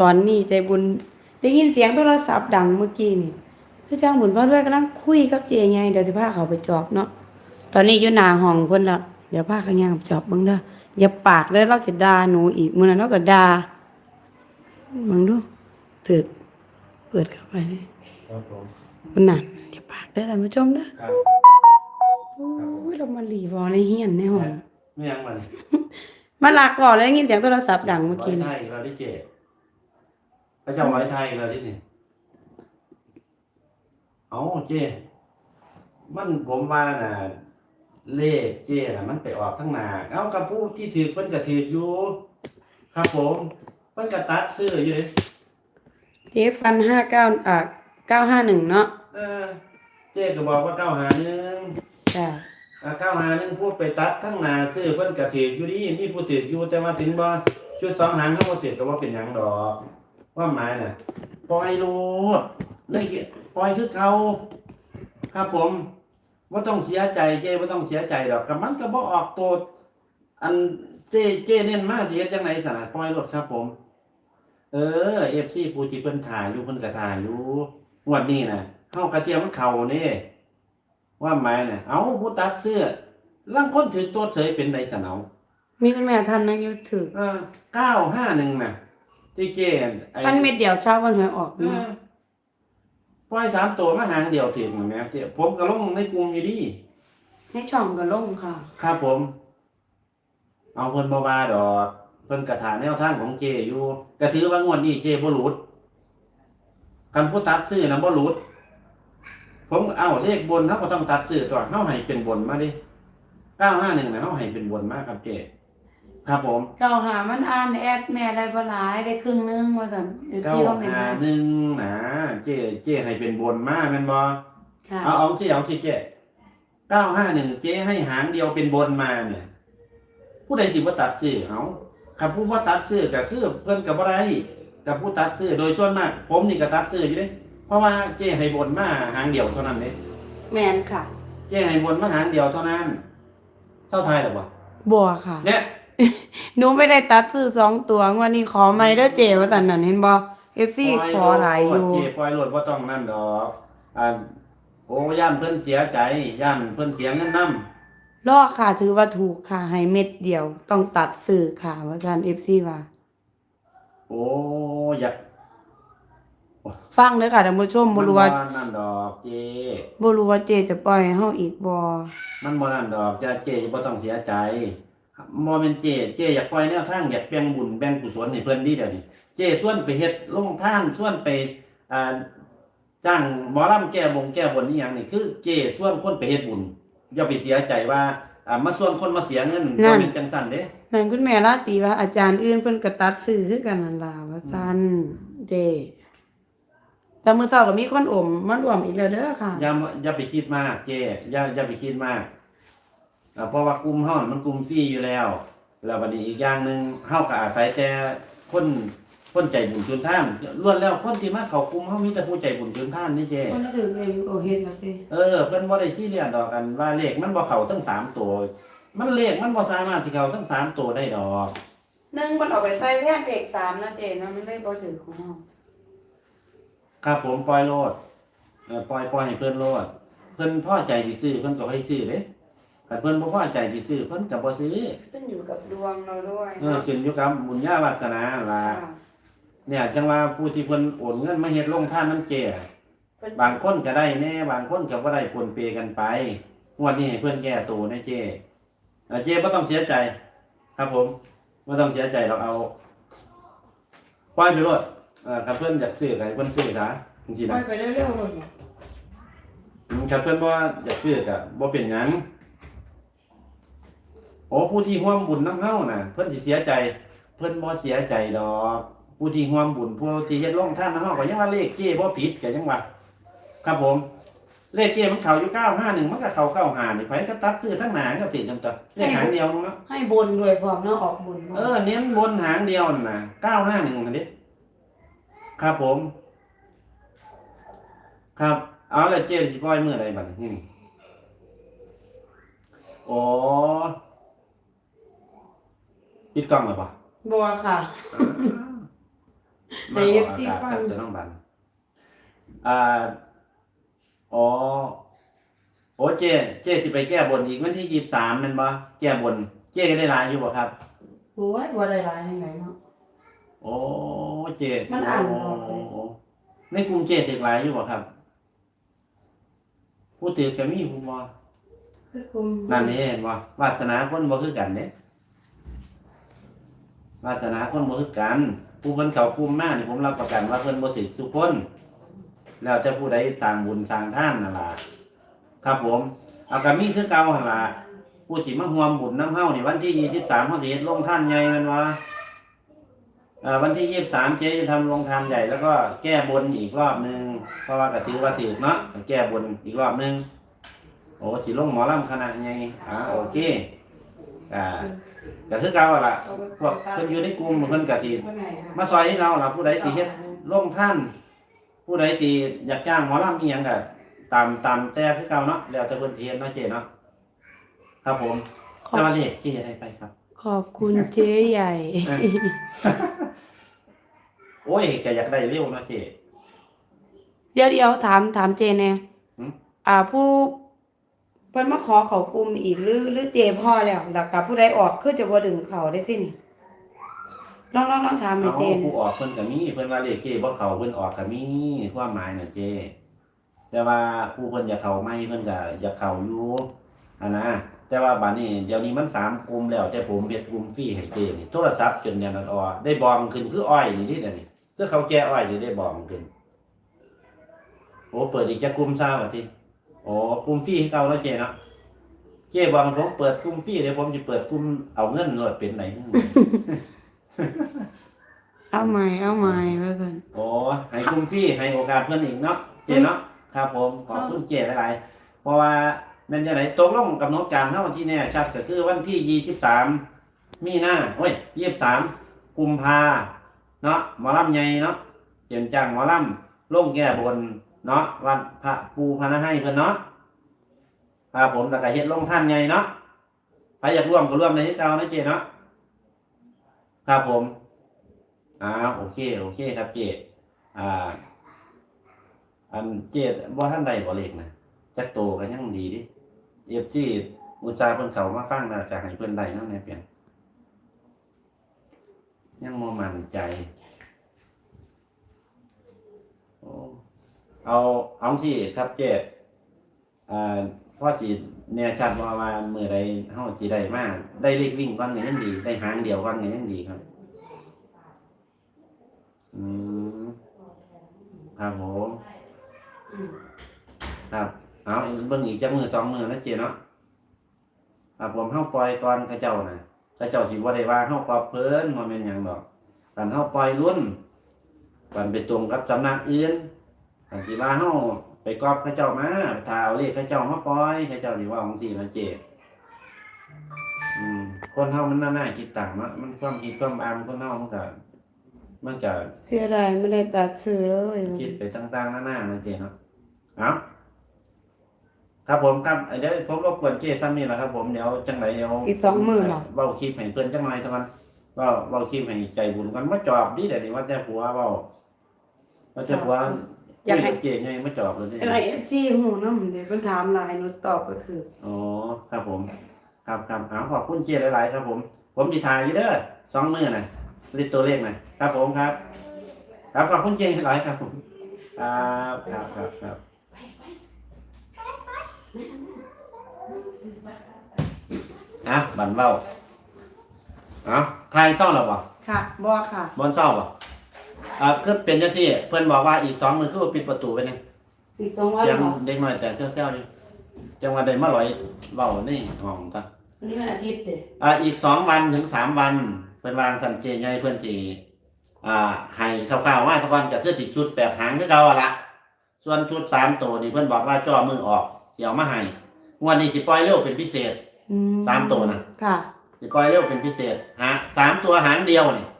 ตอนนี้ใจบุญได้ยินเสียงโทรศัพท์ดังเมื่อกี้นี่พี่จ้างบุญพ่อด้วยกำลังคุยกับเจไงเดี๋ยวสิพาเขาไปจอบเนาะตอนนี้อยู่หน้าห้องเพิ่นละเดี๋ยวพาเขาย่างไปจอบเบิ่งเด้ออย่าปากเด้อเราจะด่าหนูอีกมื้อนั้นเราก็ด่ามึงดูถึกเปิดเข้าไปเลยครับผมมันนั่นอย่าปากเด้อท่านผู้ชมเด้อครับโอ้ยเรามาหลีบอในเฮียนในห้องไม่ยังมันมาหลักบอกแล้วได้ยินเสียงโทรศัพท์ดังเมื่อร้อกี้ยนี่ไทยเราได้เจ็ดพระ เจ้าร้อยไทยเราได้นี่เอาเจมันผมว่าน่ะเลขเจน่ะ มันไปออกทั้งหน้าเอากับผู้ที่ถือเพิ่นก็ถืออยู่ ครับผมเพิ่นก็ตัดซื้ออยู่เลยเจฟันห้าเก้าอ่าเก้าห้าหนึ่งเนาะเออ เจก็บอกว่าเก้าหาหนึ่งจ้ะอ่าเก้าหาหนึ่งพูดไปตัดทั้งหนาซื้อเพิ่นกระถืออยู่ดีมีผู้ถืออยู่แต่ว่าถึงบ่ชุดสองหางเขาบ่เสร็จก็ว่าเป็นหยังดอก ว่าหมายน่ะปล่อยโลดเลยปล่อยคือเขาครับผมว่าต้องเสียใจเจ้ว่าต้องเสียใจดอกกับมันก็บ่ออกตัวอันเจ้เจ้เน้นมากสิเฮ็ดจังไดสนะปล่อยโลดครับผม เออ FC ผู้ที่เพิ่นถ่ายอยู่เพิ่นก็ถ่ายอยู่งวดนี้น่ะเฮากระเทียมมันเข้านี่ว่าหมายน่ะเอาผู้ตัดเสื้อลังคนถือตัวเสยเป็นในสนองมีคุณแม่ท่านนะอยุถือเออเก้าห้าหนึ่งน่ะ ที่เจนไอ้ฟันเม็ดเดียวเช้าวันหวยออกเอเนาะอปล่อยสามตัวมาหางเดียวถึงเหมือนกันผมก็ลงในกลุ่มอยู่ดี ในช่องก็ลงค่ะ ครับผม เอาเพิ่นบ่ว่าดอกเพิ่นกระถาแนวทางของเจอยู่ก็ถือว่างวดนี้เจบ่หลุดคันผู้ตัดซื้อนะบ่หลุด ผมเอาเลขบนเฮาก็ต้องตัดซื้อตัวเฮาให้เป็นบนมาดิ951น่ะเฮาให้เป็นบนมาครับเจ ครับผมเก้าหามันอ่านแอดแม่ได้บ่หลายได้ครึ่งนึงว่าซั่นเดี๋ยวเก้าพี่เขาเป็นหามาหนึ่งนะเจเจให้เป็นบนมาแม่นบ่ค่ะเอาเอาสิเอาสิเจเก้าห้าหนึ่งเจให้หางเดียวเป็นบนมาเนี่ย ผู้ใดสิบ่ตัดซื้อเอาคำผู้ว่าตัดซื้อก็คือเพิ่นก็บ่ได้กับผู้ตัดซื้อโดยส่วนมาก ผมนี่ก็ตัดซื้ออยู่เด้เพราะว่าเจให้บนมาหางเดียวเท่านั้นเด้แม่นค่ะ เจให้บนมาหางเดียวเท่านั้นเท่าไทยหรอบ่บัวค่ะ เนี่ย หนูไม่ได้ตัดซื้อสองตัวงวันนี้ขอไม่เด้อเจว่าซั่นนั่นเห็นบ่ FC ขอหลายอยู่เจปล่อยโลดบ่ต้องนั่นดอกอ่าโอ้ย่านเพิ่นเสียใจย่านเพิ่นเสียเงินนำรอค่ะถือว่าถูกค่ะให้เม็ดเดียว ต้องตัดซื้อค่ะว่าซั่น FC ว่า โอ้อยากฟังเด้อค่ะท่านผู้ชมบ่รู้ว่ามันนั่นดอกเจ บ่รู้ว่าเจจะปล่อยให้เฮาอีกบ่มันบ่นั่นดอกจะเจบ่ต้องเสียใจ บ่แม่นเจ เจอยากปล่อยแนวทางอยากแบ่งบุญแบ่งกุศลให้เพิ่นดีเดี๋ยวนี้ เจส่วนไปเฮ็ดโรงทานส่วนไปอ่าจ้างหมอลำแก้บงแก้บนอีหยังนี่คือเจส่วนคนไปเฮ็ดบุญอย่าไปเสียใจว่าอ่ามาส่วนคนมาเสียเงินบ่เป็นจังซั่นเด้นั่นคุณแม่ราตรีว่าอาจารย์อื่นเพิ่นก็ตัดซื้อคือกันนั่นล่ะว่าซั่นเด้แต่มื้อเช้าก็มีคนอมมารวมอีกแล้วเด้อค่ะ อย่าอย่าไปคิดมาก เจอย่าอย่าไปคิดมากอ่า เพราะว่ากลุ่มเฮามันกลุ่มฟรีอยู่แล้ว แล้ววันนี้อีกอย่างหนึ่งเฮาก็อาศัยแต่คนคนใจบุญชุนท่านล้วนแล้วคนที่มาเข้ากลุ่มเฮามีแต่ผู้ใจบุญชุนท่านนี่เจคนละถึงเลยอยู่ก็เฮ็ดแล้วติเออเพิ่นบ่ได้ซีเรียสดอกกันว่าเลขมันบ่เข้าทั้งสามตัว มันเลขมันบ่สามารถสิเข้าทั้งสามตัวได้ดอกหนึ่งมันเอาไปใส่แท่งเลข3นะเจนะมันเลยบ่ถือของเฮาครับผมปล่อยโลดเออปล่อยปล่อยให้เพิ่นโลด เพิ่นพอใจสิซื้อเพิ่นก็ให้ซื้อเด้ ถ้าเพิ่นบ่พอใจสิซื้อเพิ่นก็บ่ซื้อขึ้นอยู่กับดวงเราด้วยเออขึ้นอยู่กับบุญญาวาสนาล่ะค่ะเนี่ยจังว่าผู้ที่เพิ่นโอนเงินมาเฮ็ดลงท่านน้ำเจเพิ่นบางคนก็ได้แน่บางคนก็บ่ได้ปนเปกันไปงวดนี้ให้เพื่อนแก้ตัวนะเจเอ่อเจบ่ต้องเสียใจ ครับผมบ่ต้องเสียใจเราเอาปล่อยไปโลดเอ่อถ้าเพื่อนอยากซื้อก็ให้เพิ่นซื้อซะจริงๆปล่นะอยไปเร็วๆโลดอืมถ้าเพิ่นบ่อยากซื้อก็บ่เป็นหยัง โอ้ผู้ที่ร่วมบุญนำเฮาน่ะ เพิ่นสิเสียใจ เพิ่นบ่เสียใจดอก ผู้ที่ร่วมบุญผู้ที่เฮ็ดลงท่านนำเฮาก็ยังว่าเลขเจบ่ผิดก็ยังว่าครับผม เลขเกมมันเข่าอยู่เก้าห้าหนึ่งมันก็เข่าเก้าหานี่ไผก็ตัดซื้อทั้งหนาก็ติดกันตัวเลขหางเดียวนึงเนาะให้บนด้วยพร้อมเนาะออกบนพร้อมเออเน้นบนหางเดียวน่ะเก้าห้าหนึ่งคันนี้ครับผม ครับ เอาละเจสิปล่อยมืออะไรบัดนี้นี่โอ้ ปิดกล้องแล้วปะบัวค่ะ ในมาออก FC อากาศฟัคงรับเสือน้องบันอ่าอ๋อโอ้เจ เจสิไปแก้บนอีกวันที่ยี่สามมันบ่แก้บน เจก็ได้หลายอยู่บ่ครับ โอ้ยว่าได้หลายยังไงเนาะ โอ้เจมันอ่านออกเลยโในกรุงเจถึงหลายอยู่บ่ครับผู้ถือก็มีผู้บ่คือคุมนั่นนี่เห็นบ่วาสนาคนบ่คือกันเด้ วาสนาคนบ่คือกัน ผู้เพิ่นเขากลุ่มมานี่ผมรับประกันว่าเพิ่นบ่ถือทุกคน แล้วจะผู้ใดสร้างบุญสร้างท่านนั่นล่ะครับผมเอาก็มีคือเก่าหั่นล่ะผู้ที่มาร่วมบุญน้ำเฮานี่วันที่23เฮาสิเฮ็ดลงท่านใหญ่แม่นบ่เอ่อวันที่23เจ๊จะทำลงทานใหญ่แล้วก็แก้บนอีกรอบหนึงเพราะว่าก็ถือว่าถือเนาะแก้บนอีกรอบหนึงโอ้สิลงหมอลำคณะไงอ่าโอเคอ่า ก็คือเก่าล่ะพวกเพิ่นอยู่ในกลุ่มเพิ่นก็สิมาซอยให้เราล่ะผู้ใดสิเฮ็ดลงท่าน ผู้ใดสิอยากจ้างหมอลำอีหยังก็ตามตามแต่คือเก่าเนาะแล้วแต่เพิ่นสิเฮ็ดเนาะเจ๊เนาะครับผมขอบ จะมาเลขเจ๊ได้ไปครับ ขอบคุณเจ๊ใหญ่ โอ้ยก็อยากได้เร็วเนาะเจ๊ เดี๋ยวเดี๋ยวถามถามเจแน่หืม อ่าผู้ เพิ่นมาขอเขากลุ่มอีกหรือหรือเจพ่อแล้วแล้วก็ผู้ใดออกคือจะบ่ดึงเขาได้ที่นี่ลองลองลองถามให้เอาเจผู้นะออกเพิ่นก็มีเพิ่นว่าเลขเจ๊บ่เข้าเพิ่นออกก็มีความหมายน่ะเจ๊แต่ว่าผู้เพิ่นอยากเข้าใหม่เพิ่นก็อยากเข้าอยู่อันนะแต่ว่าบัดนี้เดี๋ยวนี้มันสามกลุ่มแล้วแต่ผมเฮ็ดกลุ่มฟรีให้เจ๊นี่โทรศัพท์จนเนี่ยมันออได้บองขึ้นคืออ้อยนี่นี่เดี๋ยวนี้คือเขาแก้อ้อยนี่ได้บองขึ้นโอ้เปิดอีกจักกลุ่มซ่าบัดที โอ้กลุ่มฟรีให้เก่าแล้วเจ๊เนาะเจ๊บอกผมเปิดกลุ่มฟรีเดี๋ยวผมจะเปิดกลุ่มเอาเงินโลดเป็นไหน เอาใหม่เอาใหม่ไว้ก่อนโอ้ให้คุ้มฟรี่ให้โอกาสเพื่อนอีกเนาะเจเนาะครับผมขอบคุณเจหลายๆเพราะว่าแมันจะไหนตกลงกับนกจานเท่าที่แน่ชัดก็คือวันที่ยี่สิบสามมีนาโอ้ยยี่สิบสามกุมภาเนาะหมอลำใหญ่เนาะเจียนจังหมอลำลงแก่บน เนาะวันพระปูพระนะให้เพื่อนเนาะครับผมแล้วก็เฮ็ดลงท่านใหญ่เนาะใครอยากร่วมก็ร่วมในที่เก่านะเจเนาะครับผมอ่าโอเคโอเคครับเจอ่าอันเจบ่ท่านใดบ่เล็กนะจักโตก็ยังดีดิเอฟจีอุตสาห์เพิ่นเขามาฟังน่าจะให้เพิ่นได้นำแหน่เพียงยังบ่มั่นใจโอ้ เอาเอาที่ครับเจอ่าพ่อสิแน่ชัดว่าว่ามื้อใดเฮาสิได้มากได้เลขวิ่งก่อนก็ยังดี ได้หางเดียวก่อนก็ยังดีครับ อืมครับผมครับเอาเบิ่งอีกจักมือสองมือนะเจเนาะครับผมเฮาปล่อยก่อนเขาเจ้านะเขาเจ้าสิบ่ได้ว่าเฮากอบเพิ่นบ่แม่นหยังดอกกันเฮาปล่อยรุ่นกันไปตรงกับสำนักอื่น กันสิว่าเฮาไปกอบเขาเจ้ามาถ้าเอาเลขเขาเจ้ามาปล่อยเขาเจ้าสิว่าของสินะเจอืม คนเฮามันน่าๆคิดต่างเนาะมันความคิดความอ่านคนเฮามันก็มันจะเสียดายไม่ได้ตัดซื้อเลยคิดไปต่างๆหน้าๆนะเจเนาะเอาครับผมครับเดี๋ยวผมรบกวนเจซ้ำนี่แหละครับผมเดี๋ยวจังไรเดี๋ยวอีกสองหมื่นเหรอเว้าคลิปให้เพื่อนจังไรเท่านั้นก็เว้าคลิปให้ใจบุญกันมาจอบดิเดี๋ยวนี้ว่าแต่ผัวเว้าว่าแต่ผัว อยากให้คุบเจไงมาจอบเลยดิไอเอฟซีหูน้ำเดี๋ยวเพิ่นถามหลายหนูตอบก็ถืออ๋อครับผม ครับครับเอาขอบคุณเจหลายๆ ครับผม ผมดีทายอยู่เด้อสองมือน่ะรีบตัวเลขหน่อยครับผมครับ ครับขอบคุณเจหลายๆครับผมครับครับครับครับอะบันเบ้าอะทายเศร้าหรอบ่ค่ะบ่ค่ะบนเศร้าบ่ อะคือเป็นจังซี่ เพื่อนบอกว่าอีกสองมือคือว่าปิดประตูไปนี่อีกสองวันเสียงเหรอเด็กน้อยแต่เซี่ยวๆนี่จังหวะใดมาลอยเบ้านี่ห้องตาวันนี้วันอาทิตย์เด้อะอีกสองวันถึงสามวัน เพิ่นวางสันเจใหญ่เพื่อนสิอ่าให้คร่าวๆว่าสักวันก็คือสิชุดแปดหางคือเก่าอะละส่วนชุดสามตัวนี่เพื่อนบอกว่าจ่อมือออกสิเอามาให้งวดนี้สิปล่อยเร็วเป็นพิเศษอืสามตัวน่ะค่ะ สิปล่อยเร็วเป็นพิเศษหาสามตัวหางเดียวนี่โอ้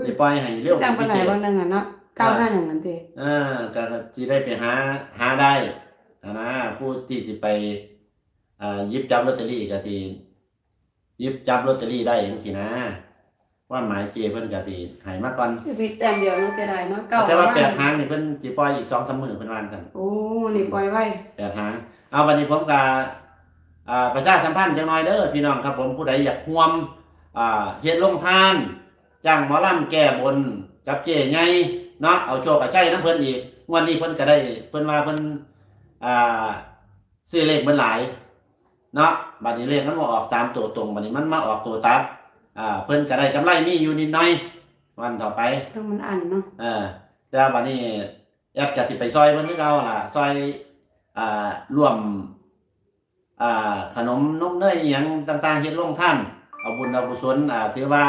ยสิปล่อยให้เร็วจัเป็งนไปพิไหนเศษวันหนึ่งอะเนาะเก้าห้าหนึ่งนั่นเด้เออก็สิได้ไปหาหาได้อะนะผู้ที่สิไปอ่าหยิบจับลอตเตอรี่ก็สิหยิบจับลอตเตอรี่ได้จังซี่นะว่าหมายเจเพิ่นก็สิให้มาก่อน คือมีแต้มเดียวเนาะเสียดายเนาะเก่าแต่ว่าแปดมหางนี่เพิ่นสิปล่อยอีก2-3มื้อเพิ่นว่ากัน โอ้นี่ปล่อยไว้แปดหางเอาวันนี้ผมกับอ่าประชาสัมพันธ์จังหน่อยเด้อพี่น้องครับผมผู้ใดอยากร่วมอ่าเฮ็ดลงทาน จ้างหมอลำแก้บนกับเจ๊ไงเนาะเอาโชคกับชัยน้ำเพิ่นอีกงวันนี้เพิ่นก็ได้เพิ่นว่าเพิ่นอ่าซื้อเลขเบิ่นหลายเนาะบัดนี้เลขมันบ่ออกสามตัวตรงบัดนี้มันมาออกตัวตัดอ่าเพิ่นก็ได้กำไรมีอยู่นิดหน่อยวันต่อไปทั้งมันอันเนาะเออแต่ว่าบัดนี้แอดก็สิไปซอยเพิ่นคือเก่าล่ะซอยอ่าร่วมอ่าขนมนมเนยอีหยังต่างๆเฮ็ดลงท่านเอาบุญเอากุศลอ่าถือว่า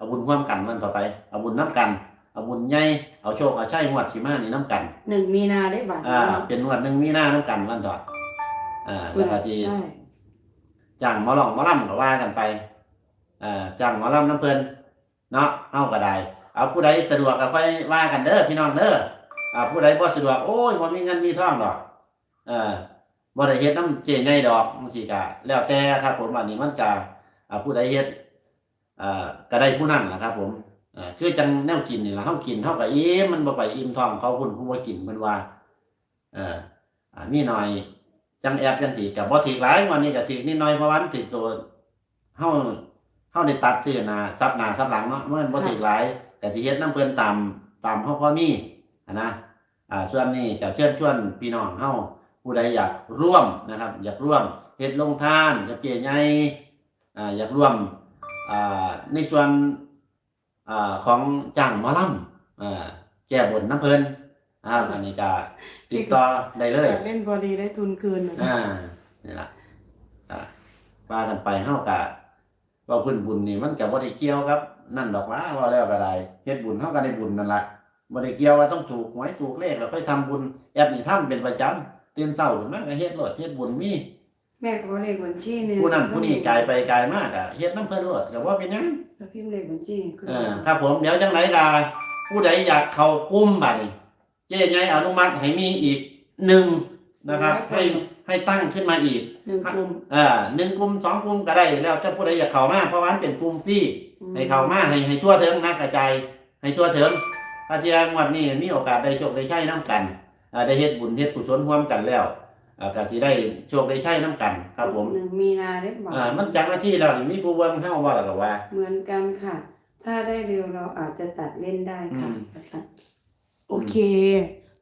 เอาบุญร่วมกันมันต่อไป เอาบุญน้ำกัน เอาบุญใหญ่เอาโชคเอาชัยงวดสิมานี่น้ำกันหนึ่งมีนาได้บาทอ่าเป็นงวดหนึงมีหน้าน้ำกันมันต่ออ่าแล้วก็สิได้จ้างหมอลองหมอลำก็ว่ากันไปอ่าจ้างหมอลำน้ำเพิ่นเนาะเฮาก็ได้เอาผู้ใดสะดวกก็ค่อยว่ากันเด้อพี่น้องเด้ออ่าผู้ใดบ่สะดวกโอ้ยบ่มีเงินมีทองดอกเออบ่ได้เฮ็ดน้ำเจใหญ่ดอกจังซี่ก็แล้วแต่ครับผมอันนี้มันก็อ่าผู้ใดเฮ็ด อ่าก็ได้ผู้นั้นแหละครับ ผมอ่าคือจังแนวกินนี่ละเฮากินเฮาก็อิ่มมันบ่ไปอิ่มท้องเขาพุ่นผู้บ่ากินเพิ่นว่าเอออ่ามีหน่อย จังแอบจังสีกับบ่ถือหลายวันนี้ก็ถือนิดหน่อยเพราะวันถือตัวเฮาเฮาได้ตัดซื้อหน้าซับหน้าซับหลังเนาะมันบ่ถือหลายก็สิเฮ็ดนํเพิ่นตามตามเฮาพอมีอะนะอ่าส่วนนี้ก็เชิญชวนพี่น้องเฮาผู้ใดอยากร่วมนะครับ อยากร่วมเฮ็ดลงทานกับเจใหญ่อ่าอยากร่วม ในส่วนอ่าของจ้างหมอลำอ่าแก้บนน้ำเพิ่นอ่าอันนี้ก็ติดต่อได้เลย เล่นพอดีได้ทุนคืนน่ะอ่านี่ล่ะอ่าว่ากันไปเฮากะว่าพื้นบุญนี่มันก็บ่ได้เกี่ยวครับ นั่นดอกว่าว่าแล้วก็ได้เฮ็ดบุญเฮาก็ได้บุญนั่นล่ะบ่ได้เกี่ยวว่าต้องถูกหวยถูกเลขแล้วค่อยทำบุญแอดนี่ทำเป็นประจำตื่นเช้าขึ้นมาก็เฮ็ดโลดเฮ็ดบุญมี แม่ก็เลขบัญชีเนี่ยผู้นั้นผู้นี้กายไปกายมากอะเฮ็ดนำเพิ่นโลดก็บ่เป็นหยังแล้วพิมพ์เลขบัญชีคือเออครับผมเดี๋ยวจังไดล่ะผู้ใดอยากเข้ากลุ่มบัดนี้เจ๊ใหญ่อนุมัติให้มีอีกหนึ่งนะครับให้ให้ตั้งขึ้นมาอีก หนึ่งกลุ่มอ่าหนึ่งกลุ่มสองกลุ่มก็ได้แล้วถ้าผู้ใดอยากเข้ามาเพราะว่ามันเป็นกลุ่มฟรี ให้เข้ามาให้ให้ทั่วถึงนะกระจายให้ทั่วถึงถ้าเที่ยงวันนี้มีโอกาสได้โชคได้ใช้น้ำกันอ่าได้เฮ็ดบุญเฮ็ดกุศลร่วมกันแล้วอ่า ก็สิได้โชคได้ใช้น้ำกัน ครับผมหนึ่งมีนาได้บาทอ่ามันจากหน้าที่แล้วนี่มีผู้เบิ่งเฮาว่าแล้วก็ว่า เหมือนกันค่ะ ถ้าได้เร็วเราอาจจะตัดเล่นได้ค่ะ อืม ตัดโอเค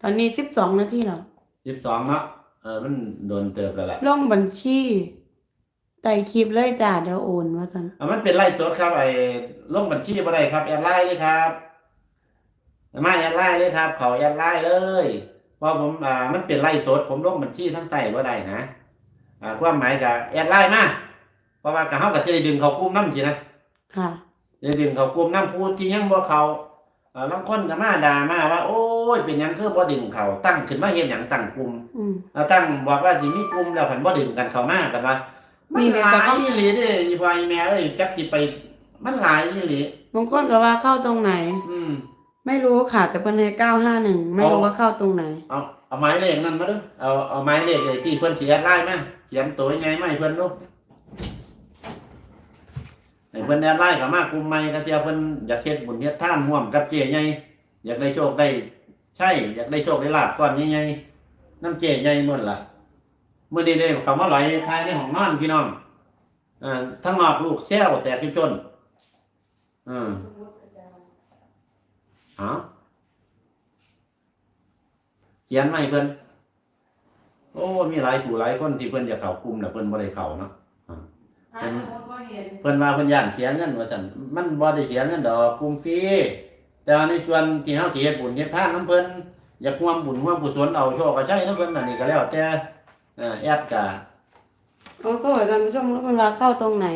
ตอนนี้สิบสองนาทีแล้ว12เนาะเออมันโดนเติบแล้วล่ะลงบัญชีไต่คลิปเลยจ้าเดี๋ยวโอนว่าสันอ่ามันเป็นไล่สดครับไอ้ลงบัญชีบ่ได้ครับแอดไลน์เลยครับมาแอดไลน์เลยครับ เขาแอดไลน์เลย เพราะผมอ่ามันเป็นไล่สด ผมลงบัญชีทั้งใต้บ่ได้นะอ่าความหมายก็แอดไลน์มาเพราะว่าก็เฮาก็สิได้ดึงเขากลุ่มนำสินะค่ะได้ดึงเขากลุ่มนำผู้ที่ยังบ่เขาอ่าลางคนก็มาด่ามาว่า โอ้ยเป็นหยังคือบ่ดึงเขาตั้งขึ้นมาเฮ็ดหยังตั้งกลุ่มอืม เอาตั้งบอกว่าสิมีกลุ่มแล้วเพิ่นบ่ดึงกันเข้ามากันว่ามันมีเลยหแต่ลายก็อีหลีเด้อีพ่ออีแม่เอ้ยจักสิไป มันหลายอีหลีบางคนก็ว่าเข้าตรงไหน อืม ไม่รู้ค่ะ แต่เป็นให้เก้าห้าหนึ่งไม่รู้เอาว่าเข้าตรงไหน เอาเอาไม้เลขนั่นมาดูเอาเอาไม้เลขเลยที่เพิ่นสิแอดไลน์มาเขียนตัวใหญ่มาให้เพิ่นดูให้เพิ่นแอดไลน์เข้ามากลุ่มใหม่ก็เที่ยเพิ่นอยากเฮ็ดบุญเฮ็ดทานร่วมกับเจ๊ใหญ่อยากได้โชคได้ใช่อยากได้โชคได้ลาภก้อนใหญ่ๆน้ำเจ๊ใหญ่หมดล่ะมื้อนี้ได้เขามาไหลทายในห้องนอนพี่น้องอ่าทั้งนอกลูกแซวแตกที่จนอืมเอ้า เขียนมาให้เพิ่นโอ้ มีหลายผู้หลายคนที่เพิ่นจะเข้ากลุ่มแต่ะเพิ่นบ่ได้เข้าเนาะเพิ่นเพิ่นว่าเพิ่นย่านเสียเงินว่าซั่นมันบ่ได้เสียเงินดอกกลุ่มฟรีแต่ว่าในส่วนที่เฮาสิเฮ็ดบุญเฮ็ดทานนํเพิ่นอยากร่วมบุญร่วมกุศลเอาโชคเอาชัยนํเพิ่นอันนี้ก็แล้วแต่เอ่อแอดก็เอาโซ่ท่านผู้ชมแล้วคนว่าเข้าตรงไหน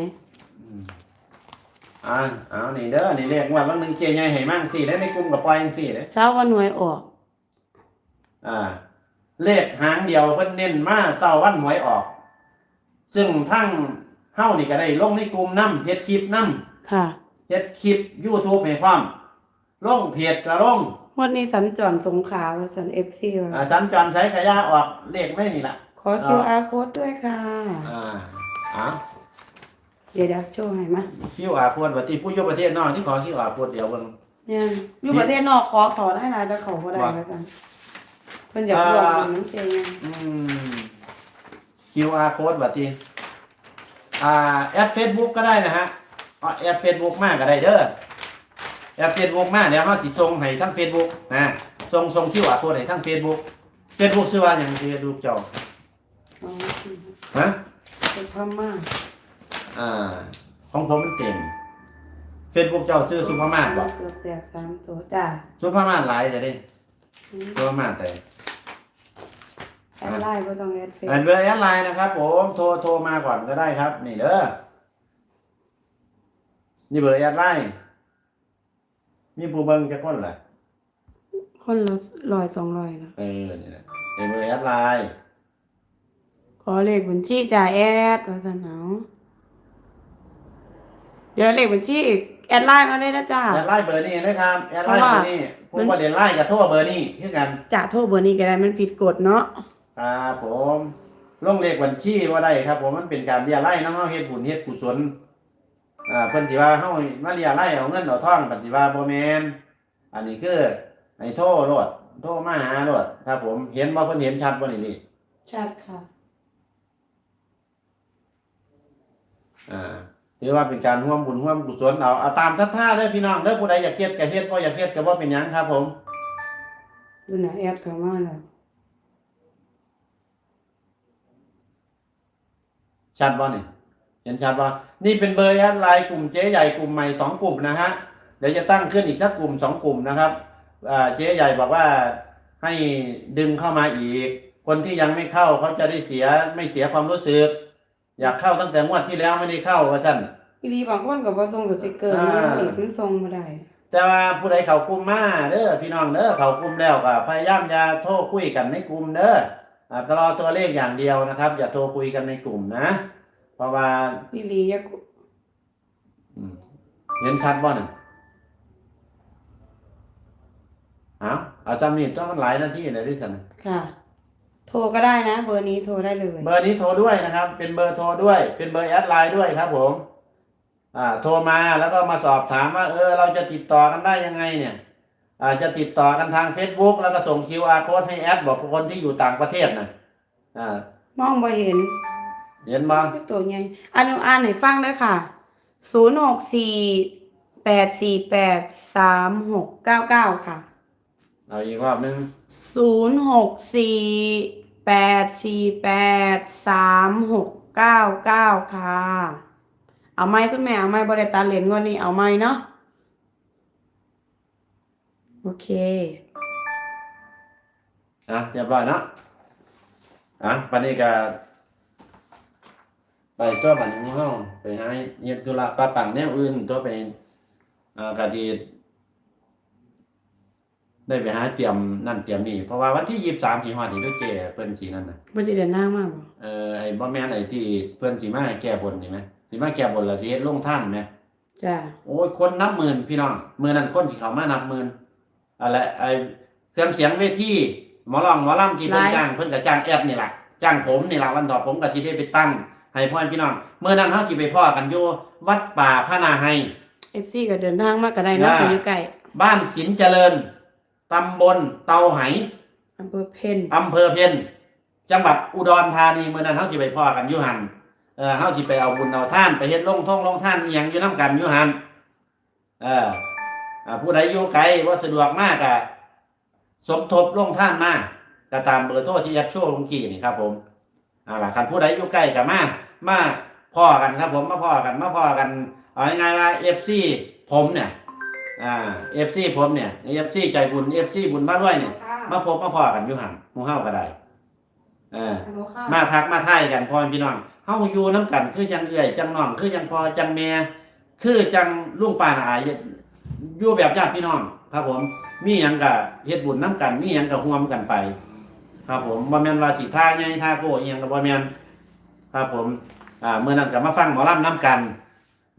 อ่าเอานี่เด้อนี่เรียกว่าบางหนึงเจใหญ่ให้มั่งสิได้ในกลุ่มก็ปล่อยจังซี่เด้เช้าวันหน่วยออก อ่าเลขหางเดียวเพิ่นเน้นมาเศร้าวันหวยออก ซึ่งทั้งเฮานี่ก็ได้ลงในกลุ่มนํเฮ็ดคลิปนํค่ะเฮ็ดคลิป YouTube ให้พร้อมลงเพจก็ลงวันนี้สัญจรสงขลาว่าสันเอฟซีอ่าสัญจรใช้ขยะออกเลขไม่นี่ล่ะขอ QR code ด้วยค่ะ อ่าอ่าเดี๋ยวเดี๋ยวโชว์ให้มาคิวอาโค้ดว่าที่ผู้อยู่ประเทศนอกที่ขอคิวอาโค้ดเดียวเบิ่ง เนี่ยอยู่ประเทศนอกขอขอได้หลายแต่เขาบ่ได้ว่าแล้วกัน เพิ่นอยากรวมเป็นน้ำเจไงอืม QR code บัดทีอ่าแอด Facebook ก็ได้นะฮะอ่าแอด Facebook มากก็ได้เด้อแอด Facebook มากเดี๋ยวเขาสิส่งให้ทั้ง Facebook นะส่งส่ง QR code ให้ทั้ง Facebook Facebook ชื่อว่าอย่างที่ดูเจ้าอ๋อฮะเป็นพม่าอ่า ของผมมันเต็ม Facebook เจ้าชื่อสุภามาศบ่เกือบแตกสามตัวจ้าสุภามาศหลายแต่เด้สุภามาศแต่ แอดไลน์บ่ต้องแอดเฟซอันเบอร์แอดไลน์นะครับผมโทรโทรมาก่อนก็ได้ครับ นี่เด้อนี่เบอร์แอดไลน์มีผู้เบิ่งจะคนแหละคนละร้อยสองร้อยแล้วเออนี่แหละเป็นเบอร์แอดไลน์ขอเลขบัญชีจ่าแอดว่าซั่นเอาเดี๋ยวเลขบัญชีอีกแอดไลน์มาเลยนะจ้าแอดไลน์เบอร์นี้นะครับแอดไลน์เบอร์นี้ผมว่าเรียนไลน์กับโทรเบอร์นี้คือกันจ่าโทรเบอร์นี้ก็ได้มันผิดกฎเนาะ ครับผมลงเลขบัญชีว่าได้ครับ ผมมันเป็นการเรียไล่เนาะเฮาเฮ็ดบุญเฮ็ดกุศลอ่าเพิ่นสิว่าเฮามาเรียไล่เอาเงินเอาทองปฏิว่าบ่แม่นอันนี้คือให้โทรโลดโทรมาหาโลดครับ ผมเห็นบ่เพิ่นเห็นชัดบ่นี่นี่ชัดค่ะ อ่าถือว่าเป็นการร่วมบุญร่วมกุศลเอาเอาตามศรัทธาเด้อพี่น้องเด้อผู้ใดอยากเฮ็ดก็เฮ็ดบ่อยากเฮ็ดก็บ่เป็นหยังครับ ผมดูนะแอดเข้ามาแล้ว ชัดบ่นี่เห็นชัดบ่นี่เป็นเบอร์แอดไลน์กลุ่มเจ๊ใหญ่กลุ่มใหม่สองกลุ่มนะฮะเดี๋ยวจะตั้งขึ้นอีกสักกลุ่มสองกลุ่มนะครับอ่าเจ๊ใหญ่บอกว่าให้ดึงเข้ามาอีก คนที่ยังไม่เข้าเขาจะได้เสียไม่เสียความรู้สึก อยากเข้าตั้งแต่งวดที่แล้วไม่ได้เข้าว่าฉันอีหลีบางคนก็บ่ส่งสติกเกอร์มาอ่าอีกมันส่งบ่ได้ แต่ว่าผู้ใดเขากลุ่มมาเด้อพี่น้องเด้อเขากลุ่มแล้วก็พยายามอย่าโทรคุยกันในกลุ่มเด้ออ่า ก็รอตัวเลขอย่างเดียวนะครับ อย่าโทรคุยกันในกลุ่มนะ เพราะว่าอีหลีอยากอืมเห็นชัดบ่น่ะเอาอาจารย์นี่ต้องหลายนาทีเลยที่สันค่ะ โทรก็ได้นะ เบอร์นี้โทรได้เลยเบอร์นี้โทรด้วยนะครับ เป็นเบอร์โทรด้วย เป็นเบอร์แอดไลน์ด้วยครับผม อ่า โทรมาแล้วก็มาสอบถามว่า เออ เราจะติดต่อกันได้ยังไงเนี่ย อ่าจะติดต่อกันทาง Facebook แล้วก็ส่ง QR code ให้แอดบอกคนที่อยู่ต่างประเทศนะอ่ามองบ่เห็น เห็นบ้างก็ตัวใหญ่อันหนูอ่านให้ฟังด้วยค่ะ064 848 3699ค่ะ เอาอีกรอบนึง064 848 3699ค่ะ เอาไม้คุณแม่เอาไม้บริตาเหรียญงวดนี้เอาไม้เนาะ โอเค อะเรียบร้อยเนาะอะปันนี้ก็ไปตัวบันนี้ห้องไปหาเย็บธุระปะปังแนวอื่นตัวไปอ่ากะทีได้ไปหาเตรียมนั่นเตรียมนี่เพราะว่าวันที่ยี่สิบสามสีหอดนี่ด้วยเจเพิ่นสีนั่นน่ะบ่จะเดินหน้ามากบ่เออไอ้บ่แม่นไอ้ที่เพิ่นสิมาแก้บนนี่ไหมสิมาแก้บนแล้วสิเฮ็ดลงท่านไหมจ้ะโอ้ยคนนับหมื่นพี่น้องมื้อนั้นคนสิเข้ามานับหมื่น อะไรไอ้เครื่องเสียงเวทีหมอร้องหมอลำที่เพิ่นจ้างเพิ่นก็จ้างแอดนี่ล่ะจ้างผมนี่ล่ะวันต่อผมก็สิได้ไปตั้ง ให้พ่อพี่น้องมื้อนั้นเฮาสิไปพ้อกันอยู่วัดป่าพระนาไฮ FC ก็เดินทางมาก็ได้เนาะอ่าไปอยู่ใกล้บ้านสินเจริญตำบลเตาไหอำเภอเพ็ญอำเภอเพ็ญจังหวัดอุดรธานีเมื่อนั้นเฮาสิไปพ่อกันอยู่หันเออเฮาสิไปเอาบุญเอาท่านไปเฮ็ดลงท่องลงท่านอีหยังอยู่นํกันอยู่หันเอออ่า ผู้ใดอยู่ไกลว่าสะดวกมากก็สมทบลงท่านมาก็ตามเบอร์โทรที่ยัดโชว์ลงกี้นี่ครับ ผมเอาล่ะคันผู้ใดอยู่ใกล้ก็มามาพ่อกันครับ ผมมาพ่อกันมาพ่อกันเอาง่ายๆว่า FC ผมเนี่ยอ่า FC ผมเนี่ย FC ใจบุญ FC บุญมาด้วยเนี่ยมาพบมาพอกันอยู่หันหมู่เฮาก็ได้เออฮัลโหลค่ะมาทักมาทายกันพ่อพี่น้องเฮาอยู่น้กัน คือจังเอื้อยจังน้องคือจังพ่อจังแม่คือจังลุงป้าน้าอา อยู่แบบญาติพี่น้องครับผมมีหยังก็เฮ็ดบุญน้กันมีหยังก็ร่วมกันไป ครับผมบ่แม่นว่าสิท่าใหญ่ท่าโกอีหยังก็บ่แม่นครับผมอ่าเมื่อนั้นก็มาฟังหมอลำน้กัน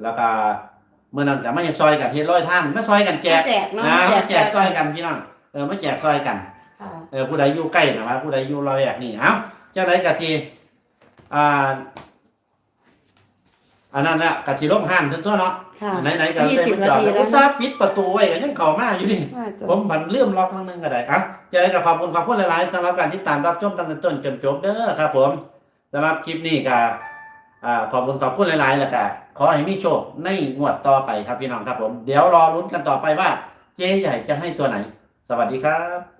แล้วก็เมื่อนั้นก็มาเฮ็ดซอยกันเฮ็ดร้อยท่านมาซอยกันแจกมาแจกเนาะนะมามาแจกซอยกักันพี่น้องเออมาแจกซอยกัน ค่ะเออผู้ใดอยู่ใกล้นะว่าผู้ใดอยู่ระแวกนี่เอ้าเจ้าใดกะทีอ่า อันนั้นน่ะกะสิลงห้านทั้งตัวเนาะค่ะ ไหนๆก็ยี่ได้สิบมันนาจอดทีแล้วแล้ว อุตส่าห์ปิดประตูไว้ก็ยังเข้ามาอยู่นี่ว่าจะ ผมผันเลื่อมล็อกนั่งนึงก็ได้ครับจะได้กับขอบคุณขอบคุณหลายๆสำหรับการติดตามรับชมตั้งแต่ต้นจนจบเด้อครับ ผมสำหรับคลิปนี้ก็อ่าขอบคุณขอบคุณหลายๆแล้วก็ขอให้มีโชคในงวดต่อไปครับพี่น้องครับผม เดี๋ยวรอลุ้นกันต่อไปว่า เจ๊ใหญ่จะให้ตัวไหน สวัสดีครับ